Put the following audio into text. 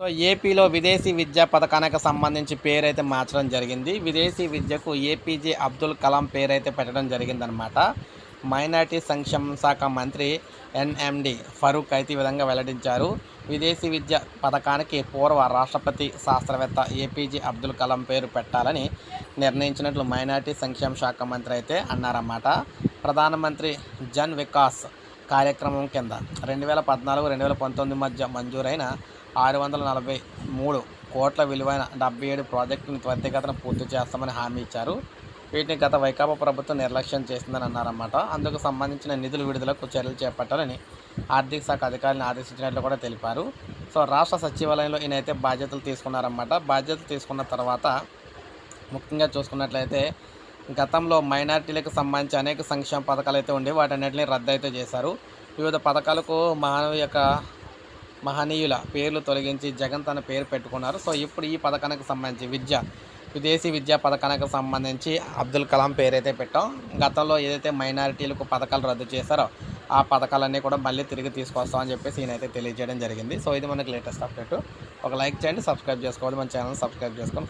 So ఏపీలో విదేశీ విద్యా పథకానికి సంబంధించి పేరైతే మార్చడం జరిగింది. విదేశీ విద్యకు ఏపీజే అబ్దుల్ కలాం పేరైతే పెట్టడం జరిగిందనమాట మైనార్టీ సంక్షేమ శాఖ మంత్రి ఎన్ఎండి ఫరూక్ అయితే ఈ విధంగా వెల్లడించారు. విదేశీ విద్య పథకానికి పూర్వ రాష్ట్రపతి శాస్త్రవేత్త ఏపీజే అబ్దుల్ కలాం పేరు పెట్టాలని నిర్ణయించినట్లు మైనార్టీ సంక్షేమ శాఖ మంత్రి అయితే అన్నారన్నమాట. ప్రధానమంత్రి జన్ వికాస్ కార్యక్రమం కింద రెండు వేల పద్నాలుగు రెండు వేల పంతొమ్మిది మధ్య మంజూరైన ఆరు వందల నలభై మూడు కోట్ల విలువైన డెబ్బై ఏడు ప్రాజెక్టులను త్వరితగతన పూర్తి చేస్తామని హామీ ఇచ్చారు. వీటిని గత వైకాపా ప్రభుత్వం నిర్లక్ష్యం చేసిందని అన్నారన్నమాట. అందుకు సంబంధించిన నిధులు విడుదలకు చర్యలు చేపట్టాలని ఆర్థిక శాఖ అధికారులను ఆదేశించినట్లు కూడా తెలిపారు. సో రాష్ట్ర సచివాలయంలో ఈయనైతే బాధ్యతలు తీసుకున్నారన్నమాట. బాధ్యతలు తీసుకున్న తర్వాత ముఖ్యంగా చూసుకున్నట్లయితే గతంలో మైనార్టీలకు సంబంధించి అనేక సంక్షేమ పథకాలు అయితే ఉండి వాటన్నిటిని రద్దు అయితే చేశారు. వివిధ పథకాలకు మానవ యొక్క మహనీయుల పేర్లు తొలగించి జగన్ తన పేరు పెట్టుకున్నారు. సో ఇప్పుడు ఈ పథకానికి సంబంధించి విద్య విదేశీ విద్యా పథకానికి సంబంధించి అబ్దుల్ కలాం పేరైతే పెట్టాం. గతంలో ఏదైతే మైనారిటీలకు పథకాలు రద్దు చేశారో ఆ పథకాలన్నీ కూడా మళ్ళీ తిరిగి తీసుకొస్తామని చెప్పేసి ఈయనైతే తెలియజేయడం జరిగింది. సో ఇది మనకి లేటెస్ట్ అప్డేట్. ఒక లైక్ చేయండి సబ్స్క్రైబ్ చేసుకోవాలి మన ఛానల్ సబ్స్క్రైబ్ చేసుకొని